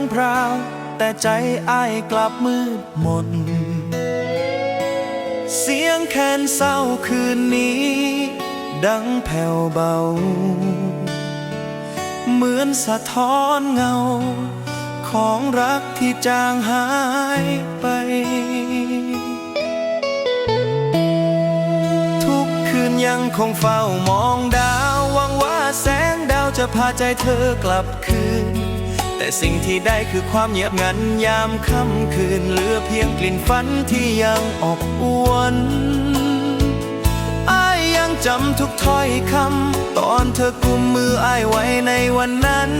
งพราว แต่ใจอ้ายกลับมืดมน เสียงแคนเศร้าคืนนี้ ดังแผ่วเบา เหมือนสะท้อนเงา ของรักที่จางหายไป ทุกคืนยังคงเฝ้ามองดาว หวังว่าแสงดาวจะพาใจเธอกลับคืน แต่สิ่งที่ได้คือความเงียบงันยามค่ำคืนเหลือเพียงกลิ่นฝันที่ยังอบอวนอ้ายยังจำทุกถ้อยคำตอนเธอกุมมืออ้ายไว้ในวันนั้น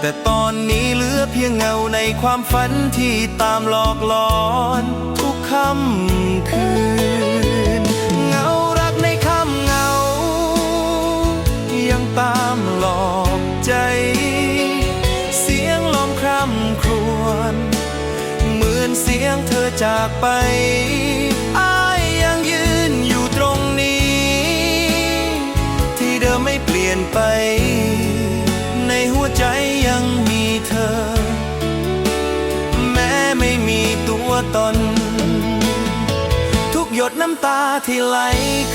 แต่ตอนนี้เหลือเพียงเงาในความฝันที่ตามหลอกหลอน ทุกค่ำคืน เงารักในค่ำเงา ยังตามหลอกใจ เหมือนเสียงเธอจากไปอายยังยืนอยู่ตรงนี้ ที่เดิมไม่เปลี่ยนไป ในหัวใจยังมีเธอ แม้ไม่มีตัวตน ทุกหยดน้ำตาที่ไหล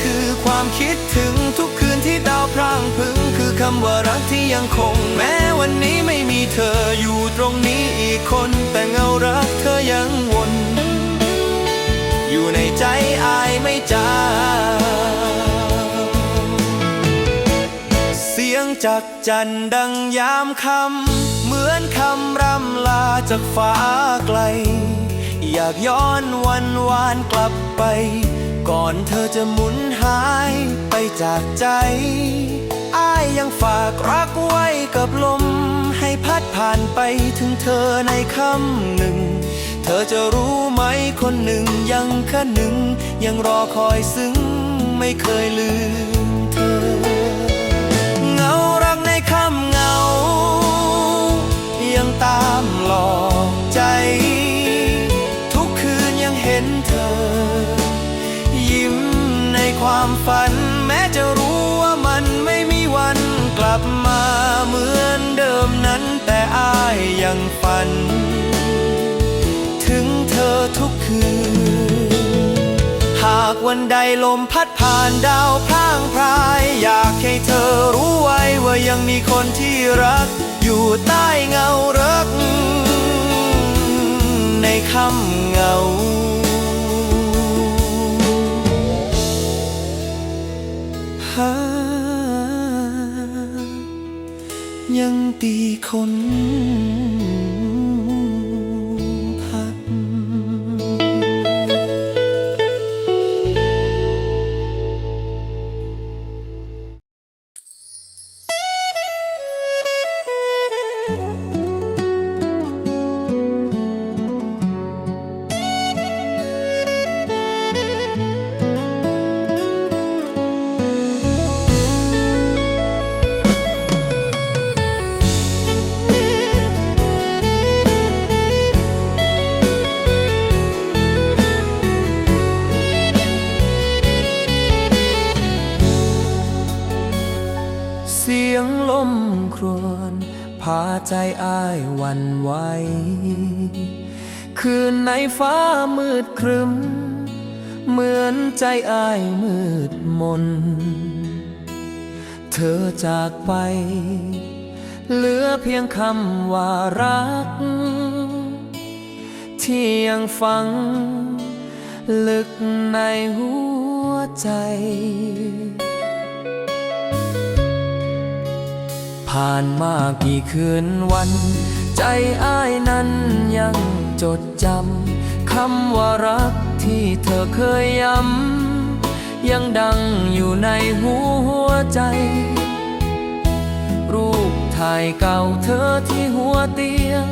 คือความคิดถึงทุกคืนที่ดาวพร่างพึง คือคำว่ารักที่ยังคง แม้วันนี้ไม่มีเธออยู่ตรงนี้อีกคน แต่เงารักเธอยังวน อยู่ในใจอายไม่จางเสียงจากจันดังยามคำเหมือนคำร่ำลาจากฟ้าไกล อยากย้อนวันวานกลับไป ก่อนเธอจะหมุนหายไปจากใจากรักไว้กับลม ให้พัดผ่านไปถึงเธอในค่ำหนึ่ง เธอจะรู้ไหมคนหนึ่งยังแค่หนึ่ง ยังรอคอยซึ้งไม่เคยลืมเธอ เงารักในค่ำเงา ยังตามหลอกใจ ทุกคืนยังเห็นเธอ ยิ้มในความฝัน เหมือนเดิมนั้นแต่อ้ายยังฝัน ถึงเธอทุกคืน หากวันใดลมพัดผ่านดาวพร่างพราย อยากให้เธอรู้ไว้ว่ายังมีคนที่รัก อยู่ใต้เงารัก ในค่ำเงา ตีคน เสียงลมครวญพาใจอ้ายวันไหว คืนในฟ้ามืดครึม เหมือนใจอ้ายมืดมน เธอจากไป เหลือเพียงคำว่ารัก ที่ยังฝัง ลึกในหัวใจ ผ่านมากี่คืนวัน ใจอ้ายนั้นยังจดจำคำว่ารักที่เธอเคยย้ำยังดังอยู่ในหัวใจ รูปถ่ายเก่าเธอที่หัวเตียง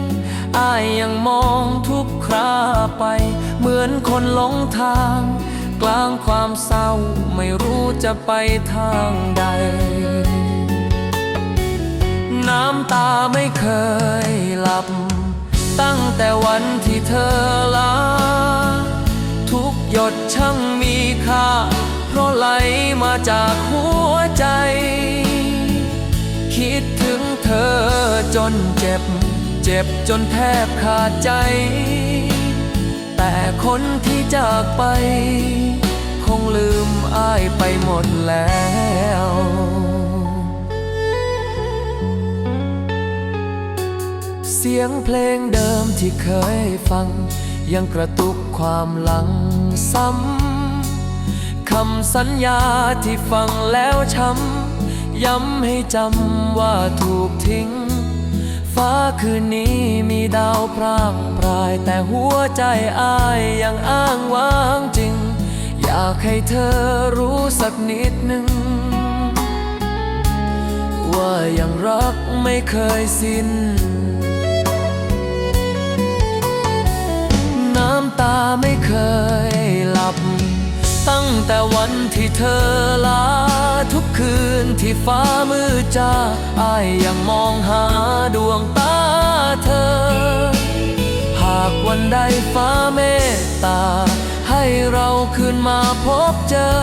อ้ายยังมองทุกคราไป เหมือนคนหลงทาง กลางความเศร้าไม่รู้จะไปทางใด น้ำตาไม่เคยหลับ ตั้งแต่วันที่เธอลา ทุกหยดช่างมีค่า เพราะไหลมาจากหัวใจ คิดถึงเธอจนเจ็บ เจ็บจนแทบขาดใจ แต่คนที่จากไป คงลืมอ้ายไปหมดแล้ว เสียงเพลงเดิมที่เคยฟัง ยังกระตุกความหลังซ้ำคำสัญญาที่ฟังแล้วช้ำย้ำให้จำว่าถูกทิ้ง ฟ้าคืนนี้มีดาวพรางปลาย แต่หัวใจอ้ายยังอ้างว้างจริง อยากให้เธอรู้สักนิดหนึ่งว่ายังรักไม่เคยสิ้น น้ำตาไม่เคยหลับ ตั้งแต่วันที่เธอลา ทุกคืนที่ฟ้ามืดจ้าอายยังมองหาดวงตาเธอ หากวันใดฟ้าเมตตา ให้เราคืนมาพบเจอ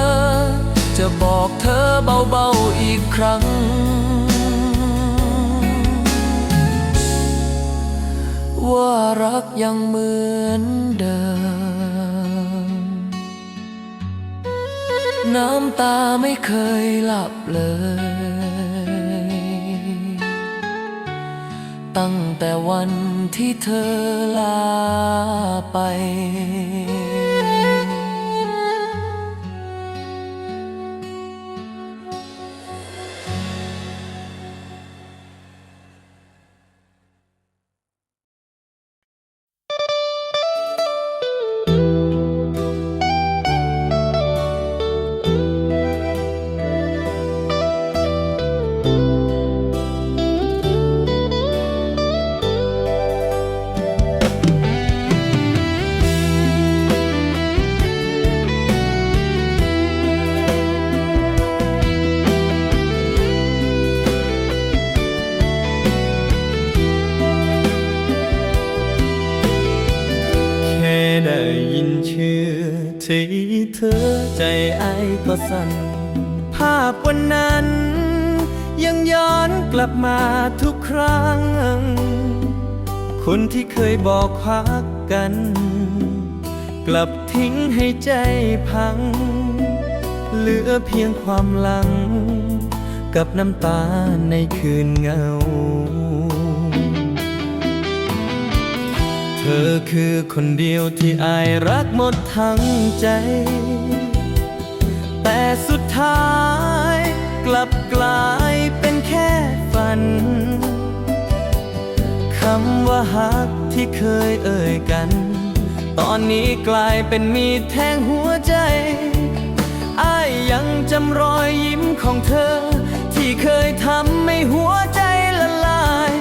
จะบอกเธอเบาๆอีกครั้ง ว่ารักยังเหมือนเดิม น้ำตาไม่เคยหลับเลย ตั้งแต่วันที่เธอลาไป ก็สั่นภาพวันนั้น ยังย้อนกลับมาทุกครั้ง คนที่เคยบอกพักกัน กลับทิ้งให้ใจพัง เหลือเพียงความหลัง กับน้ำตาในคืนเงาเธอคือคนเดียวที่อายรักหมดทั้งใจ แต่สุดท้ายกลับกลายเป็นแค่ฝัน คำว่าฮักที่เคยเอ่ยกัน ตอนนี้กลายเป็นมีดแทงหัวใจอ้ายยังจำรอยยิ้มของเธอ ที่เคยทำให้หัวใจละลาย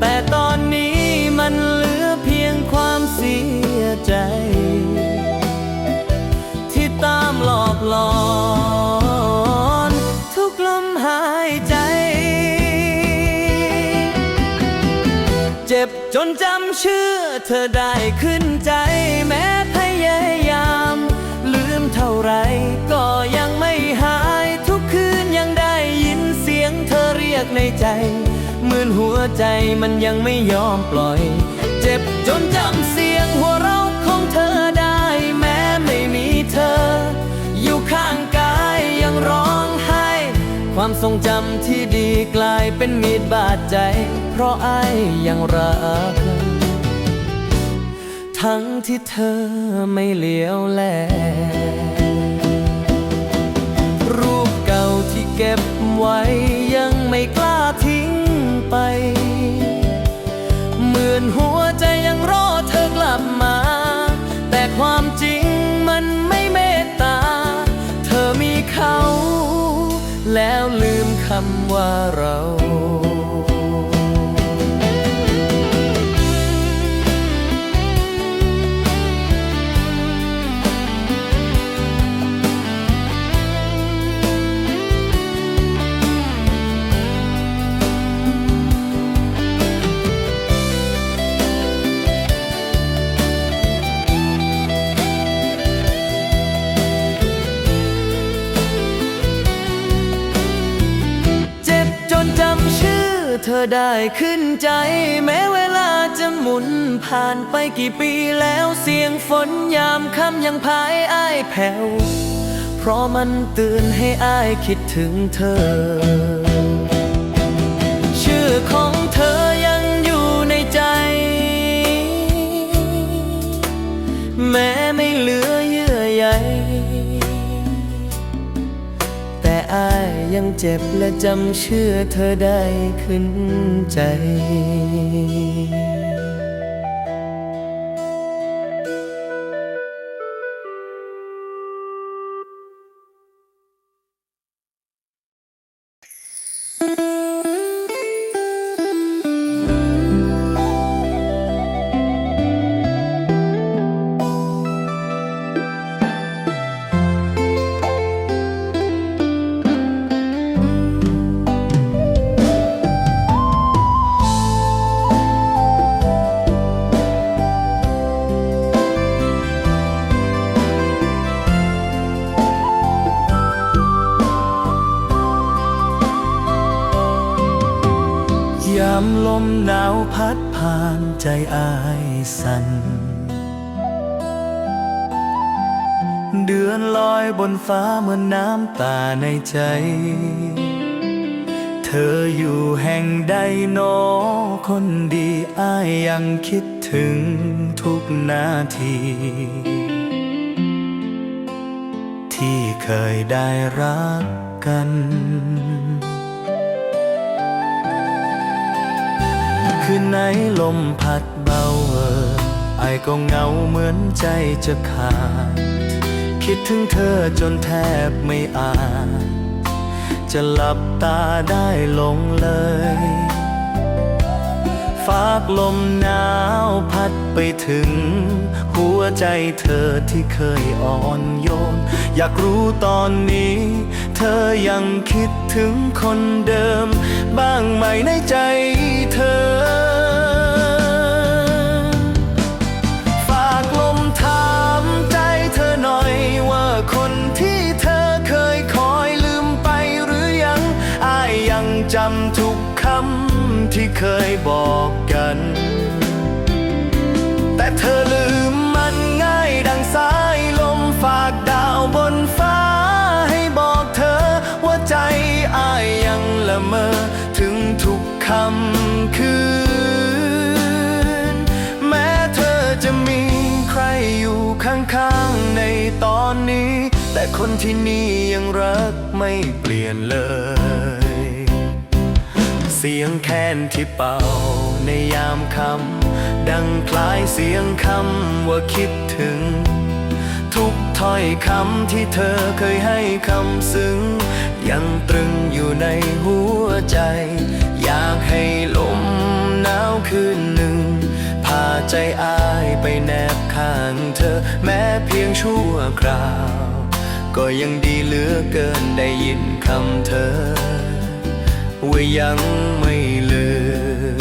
แต่ตอนนี้มันเหลือเพียงความเสียใจ หลอนทุกลมหายใจ เจ็บจนจำชื่อเธอได้ขึ้นใจ แม้พยายาม ลืมเท่าไรก็ยังไม่หายทุกคืนยังได้ยินเสียงเธอเรียกในใจเหมือนหัวใจมันยังไม่ยอมปล่อย เจ็บจนจำเสีย ร้องไห้ ความทรงจำที่ดีกลายเป็นมีดบาดใจ เพราะไอ้ายยังรัก ทั้งที่เธอไม่เลี้ยวแล รูปเก่าที่เก็บไว้ยังไม่กล้าทิ้งไป เหมือนหัวใจยังรอเธอกลับมา แต่ความจริง แล้วลืมคำว่าเรา อได้ขึ้นใจ แม้เวลาจะหมุนผ่านไปกี่ปีแล้วเสียงฝนยามค่ำยังพายอ้ายแผ่ว เพราะมันเตือนให้อ้ายคิดถึงเธอ ชื่อของเธอยังอยู่ในใจ แม้ไม่เหลือ ยังเจ็บและจำเชื่อเธอได้ขึ้นใจ สั่นเดือนลอยบนฟ้าเหมือนน้ำตาในใจ เธออยู่แห่งใดนอคนดีอายยังคิดถึงทุกนาที ที่เคยได้รักกันคืนไหนลมพัด เบาเออไอก็เหงาเหมือนใจจะขาด คิดถึงเธอจนแทบไม่อาจ จะหลับตาได้ลงเลย ฝากลมหนาวพัดไปถึง หัวใจเธอที่เคยอ่อนโยน อยากรู้ตอนนี้ เธอยังคิดถึงคนเดิม บ้างไหมในใจเธอ ทุกคำที่เคยบอกกัน แต่เธอลืมมันง่ายดังสายลมฝากดาวบนฟ้า ให้บอกเธอว่าใจอายยังละเมอ ถึงทุกคำคืน แม้เธอจะมีใครอยู่ข้างๆในตอนนี้ แต่คนที่นี่ยังรักไม่เปลี่ยนเลย เสียงแค้นที่เป่าในยามคำดังคล้ายเสียงคำว่าคิดถึง ทุกถ้อยคำที่เธอเคยให้คำซึ้ง ยังตรึงอยู่ในหัวใจ อยากให้ลมหนาวคืนหนึ่ง พาใจอายไปแนบข้างเธอแม้เพียงชั่วคราว ก็ยังดีเหลือเกินได้ยินคำเธอ ว่ายังไม่ลืม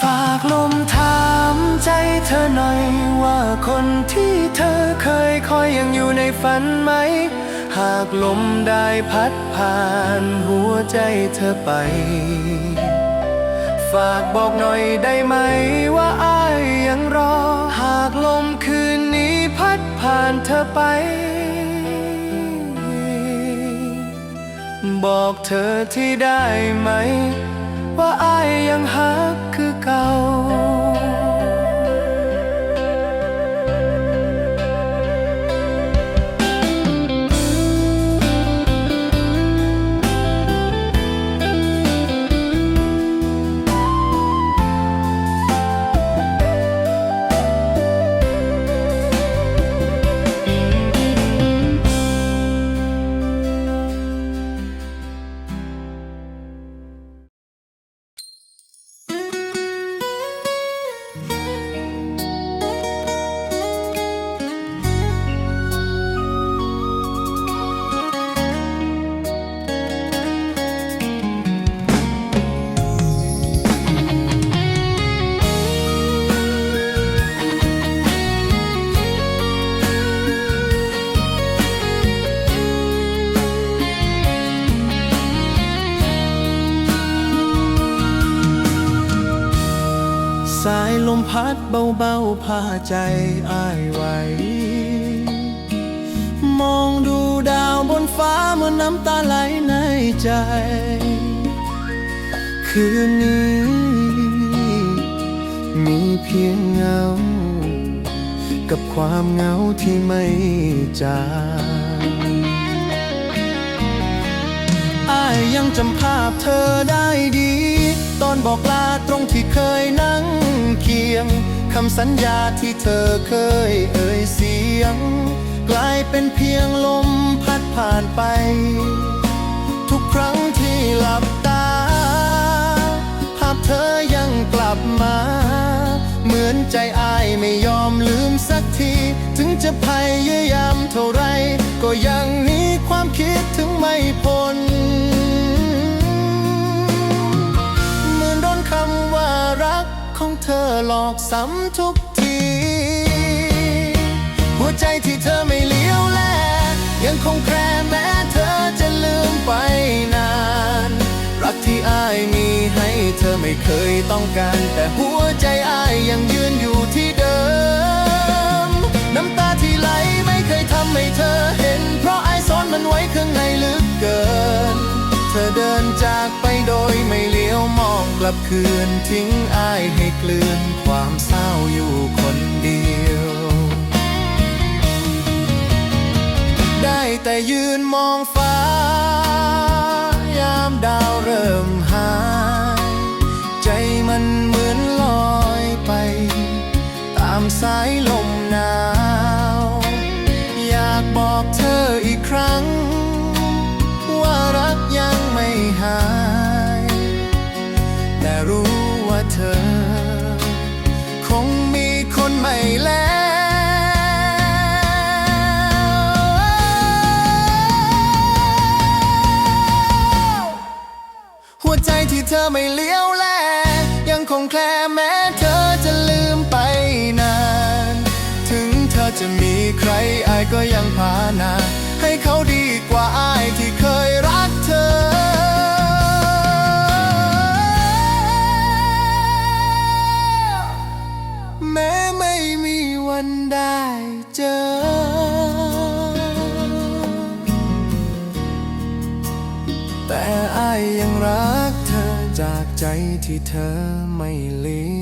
ฝากลมถามใจเธอหน่อยว่าคนที่เธอเคยคอยยังอยู่ในฝันไหม หากลมได้พัดผ่านหัวใจเธอไป ฝากบอกหน่อยได้ไหมว่าอายยังรอ หากลมคืนนี้พัดผ่านเธอไป บอกเธอที่ได้ไหม ว่าอายยังหักคือเก่า เบาใจอ้ายไหวมองดูดาวบนฟ้าเมื่อน้ำตาไหลในใจ คืนนี้ มีเพียงเงา กับความเหงาที่ไม่จางอายยังจำภาพเธอได้ดี ตอนบอกลาตรงที่เคยนั่งเคียง คำสัญญาที่เธอเคยเอ่ยเสียง กลายเป็นเพียงลมพัดผ่านไป ทุกครั้งที่หลับตา ภาพเธอยังกลับมา เหมือนใจอายไม่ยอมลืมสักที ถึงจะพยายามเท่าไรก็ยังนี ซ้ำทุกที หัวใจที่เธอไม่เลี้ยวแล ยังคงแคร์แม้เธอจะลืมไปนาน รักที่อ้ายมีให้เธอไม่เคยต้องการ แต่หัวใจอ้ายยังยืนอยู่ที่เดิม น้ำตาที่ไหลไม่เคยทำให้เธอเห็น เพราะอ้ายซ่อนมันไว้ข้างในลึกเกิน เธอเดินจากไปโดยไม่เลี้ยวมอง ลับคืนทิ้งอ้ายให้กลืนความเศร้าอยู่คนเดียว ได้แต่ยืนมองฟ้า ยามดาวเริ่มหาย ใจมันเหมือนลอยไป ตามสายล ไม่เลี้ยวแล ยังคงแคลแม้เธอจะลืมไปนาน ถึงเธอจะมีใครอายก็ยังพานา ให้เขาดีกว่าอายที่เคยรักเธอ แม้ไม่มีวันได้เจอแต่อายยัง จากใจที่เธอไม่เลี้